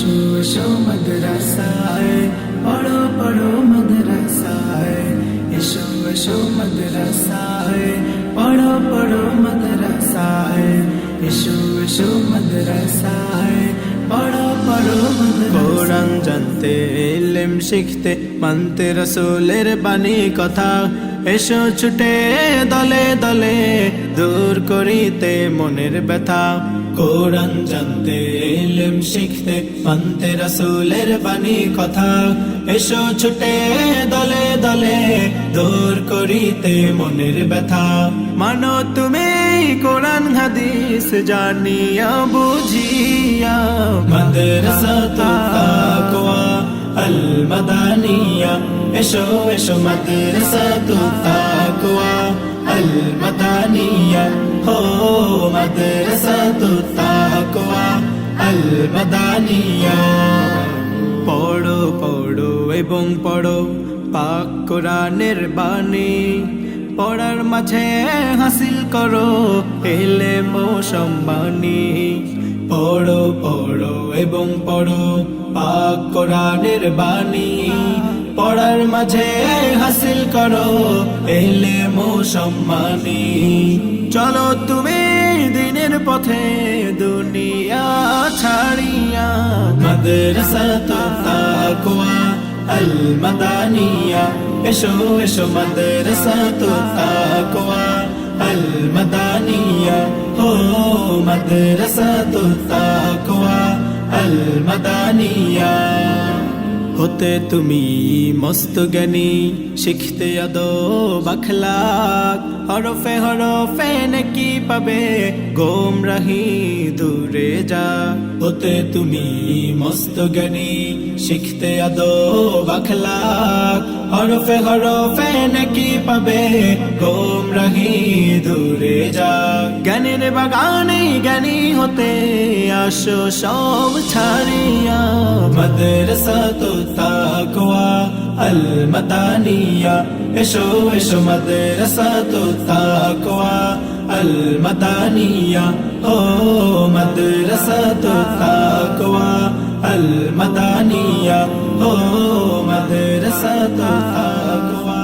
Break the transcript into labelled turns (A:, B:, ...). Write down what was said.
A: এসো এসো মাদ্রাসায় পড়ো পড়ো মাদ্রাসায় এসো এসো মাদ্রাসায় পড়ো পড়ো মাদ্রাসায় এসো এসো মাদ্রাসায় পড়ো পড়ো কোরআন জানতে এলেম শিখতে মানতে রসুলের বাণী কথা এসো ছুটে দলে দলে দূর করিতে মনের ব্যথা। কোরআন জানতে ইলম শিখতে মানতে রসুলের বাণী কথা। এসো ছুটে দলে দলে দূর করিতে মনের ব্যথা। মানো তুমি কোরআন হাদিস জানিয়া বুঝিয়া। মাদ্রাসা আল মাদানিয়া এসো এসো মাদ্রাসা তাকওয়া আল মাদানিয়া হো মাদ্রাসা তাকওয়া আল মাদানিয়া পড়ো পড়ো এবং পড়ো পাক কোরআনের বাণী পড়ার মাঝে হাসিল করো এলে সম্মানী পড়ো পড়ো এবং পড়ো। পাক কোরআনের বাণী। পড়ার মাঝে হাসিল করো এলে মো সম্মানী। চলো তুমি দিনের পথে দুনিয়া ছাড়িয়া। মাদ্রাসা তো আল মাদানিয়া এসো এসো মাদ্রাসা তো তাকওয়া। আল মাদানিয়া ও মাদ্রাসা তো তাকওয়া আল মাদানিয়া হতে তুমি মস্ত জ্ঞানী, শিখতে আদো বাখলাক। হরফে হরফে নাকি পাবে গোম রাহি দূরে যা। হতে তুমি মস্ত জ্ঞানী, শিখতে আদো বাখলাক। হরফে হরফে নাকি পাবে গোম রাহি দূরে যা। জ্ঞানের বাগানে জ্ঞানী হতে আসো সব ছাড়িয়া। মাদ্রাসা তো তাকওয়া আল মাদানিয়া এসো এসো মাদ্রাসা তো তাকওয়া আল মাদানিয়া ও মাদ্রাসা তো তাকওয়া আল মাদানিয়া ও মাদ্রাসা তো তাকওয়া